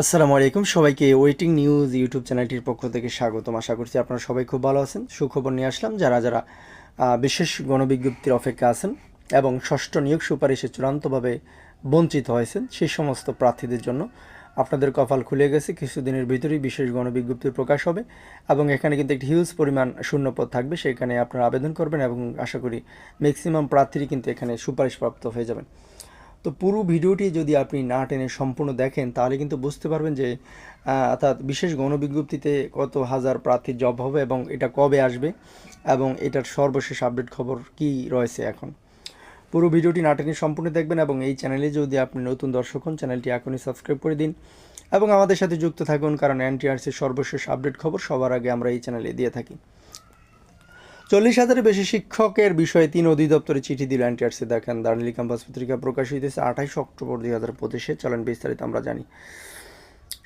আসসালামু আলাইকুম। সবাইকে ওয়েটিং নিউজ ইউটিউব চ্যানেলটির পক্ষ থেকে স্বাগতম। আশা করছি আপনারা সবাই খুব ভালো আছেন, সুখবর নিয়ে আসলাম। যারা যারা বিশেষ গণবিজ্ঞপ্তির অপেক্ষা আছেন এবং ষষ্ঠ নিয়োগ সুপারিশে চূড়ান্তভাবে বঞ্চিত হয়েছেন সেই সমস্ত প্রার্থীদের জন্য আপনাদের কপাল খুলে গেছে। কিছুদিনের ভিতরেই বিশেষ গণবিজ্ঞপ্তি প্রকাশ হবে এবং এখানে কিন্তু একটি হিউজ পরিমাণ শূন্যপদ থাকবে। সেখানে আপনারা আবেদন করবেন এবং আশা করি ম্যাক্সিমাম প্রার্থীরই কিন্তু এখানে সুপারিশপ্রাপ্ত হয়ে যাবেন। তো পুরো ভিডিওটি যদি আপনি না টেনে সম্পূর্ণ দেখেন, তাহলে কিন্তু বুঝতে পারবেন যে অর্থাৎ বিশেষ গণবিজ্ঞপ্তিতে কত হাজার প্রার্থীর জব হবে এবং এটা কবে আসবে এবং এটার সর্বশেষ আপডেট খবর কি রয়েছে এখন। পুরো ভিডিওটি না টেনে সম্পূর্ণ দেখবেন এবং এই চ্যানেলে যদি আপনি নতুন দর্শক হন, চ্যানেলটি এখনই সাবস্ক্রাইব করে দিন এবং আমাদের সাথে যুক্ত থাকুন, কারণ এনটিআরসির সর্বশেষ আপডেট খবর সবার আগে আমরা এই চ্যানেলে দিয়ে থাকি। চল্লিশ হাজারের বেশি শিক্ষকের বিষয়ে তিন অধিদপ্তরে চিঠি দিল এনটিআরসি দেখেন। দার্নিলি ক্যাম্পাস পত্রিকা প্রকাশিত হয়েছে আঠাইশ অক্টোবর দুই হাজার পঁচিশে। চলেন বিস্তারিত আমরা জানি।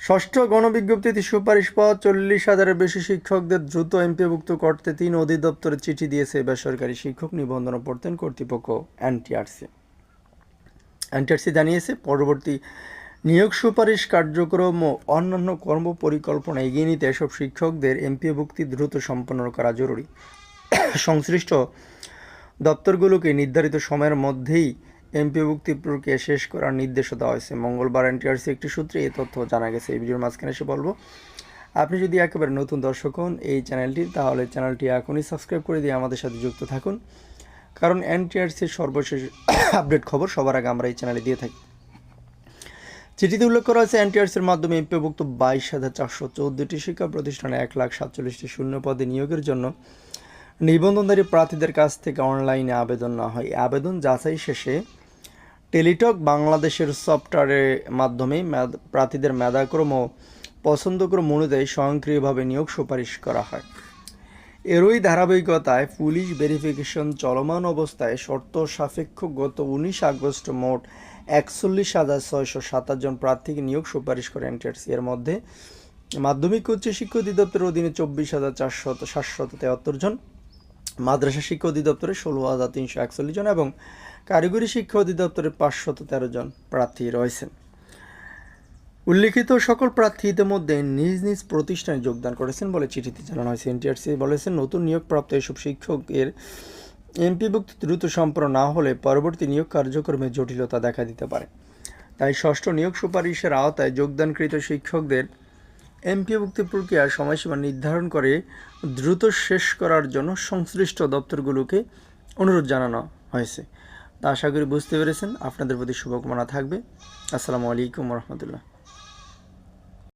ষষ্ঠ গণবিজ্ঞপ্তিতে সুপারিশ পাওয়া চল্লিশ হাজারের বেশি শিক্ষকদের দ্রুত এমপিভুক্ত করতে তিন অধিদপ্তরে চিঠি দিয়েছে বেসরকারি শিক্ষক নিবন্ধন প্রত্যয়ন কর্তৃপক্ষ এনটিআরসি। এনটিআরসি জানিয়েছে, পরবর্তী নিয়োগ সুপারিশ কার্যক্রম ও অন্যান্য কর্ম পরিকল্পনা এগিয়ে নিতে এসব শিক্ষকদের এমপিভুক্তি দ্রুত সম্পন্ন করা জরুরি। সংশ্লিষ্ট দপ্তরগুলোকে নির্ধারিত সময়ের মধ্যেই এমপিভুক্তি প্রক্রিয়া শেষ করার নির্দেশ দেওয়া হয়েছে। মঙ্গলবার এনটিআরসি একটি সূত্রে এই তথ্য জানা গেছে। এই ভিডিওর মাঝখানে এসে বলব, আপনি যদি একেবারে নতুন দর্শক হন এই চ্যানেলটির তাহলে চ্যানেলটি এখনই সাবস্ক্রাইব করে দিয়ে আমাদের সাথে যুক্ত থাকুন। কারণ এনটিআরসির সর্বশেষ আপডেট খবর সবার আগে আমরা এই চ্যানেলে দিয়ে থাকি। চিঠিতে উল্লেখ করা হয়েছে, এনটিআরসির মাধ্যমে এমপিভুক্ত বাইশ হাজার চারশো চৌদ্দটি শিক্ষা প্রতিষ্ঠানে এক লাখ সাতচল্লিশটি শূন্য পদে নিয়োগের জন্য নিবন্ধনধারী প্রার্থীদের কাছ থেকে অনলাইনে আবেদন না হয়। আবেদন যাচাই শেষে টেলিটক বাংলাদেশের সফটওয়্যারের মাধ্যমে প্রার্থীদের মেধাক্রম ও পছন্দক্রম অনুযায়ী স্বয়ংক্রিয়ভাবে নিয়োগ সুপারিশ করা হয়। এরই ধারাবাহিকতায় পুলিশ ভেরিফিকেশন চলমান অবস্থায় শর্ত সাপেক্ষ গত উনিশ আগস্ট মোট একচল্লিশ হাজার ছয়শো সাতাশ জন প্রার্থীকে নিয়োগ সুপারিশ করে এনটিআরসি। এর মধ্যে মাধ্যমিক উচ্চ শিক্ষা অধিদপ্তরের অধীনে চব্বিশ হাজার চারশত, সাতশত তেহাত্তর জন মাদ্রাসা শিক্ষা অধিদপ্তরে ষোলো হাজার তিনশো একচল্লিশ জন এবং কারিগরি শিক্ষা অধিদপ্তরে পাঁচশত তেরো জন প্রার্থী রয়েছেন। উল্লিখিত সকল প্রার্থী ইতিমধ্যে নিজ নিজ প্রতিষ্ঠানে যোগদান করেছেন বলে চিঠিতে জানানো হয়েছে। এনটিআরসি বলেছেন নতুন নিয়োগপ্রাপ্ত এসব শিক্ষকের এমপিভুক্ত দ্রুত সম্পন্ন না হলে পরবর্তী নিয়োগ কার্যক্রমে জটিলতা দেখা দিতে পারে। তাই ষষ্ঠ নিয়োগ সুপারিশের আওতায় যোগদানকৃত শিক্ষকদের এমপিভুক্তি প্রক্রিয়ার সময়সীমা নির্ধারণ করে দ্রুত শেষ করার জন্য সংশ্লিষ্ট দপ্তরগুলোকে অনুরোধ জানানো হয়েছে। তা আশা করি বুঝতে পেরেছেন। আপনাদের প্রতি শুভকামনা থাকবে। আসসালামু আলাইকুম রহমতুল্লাহ।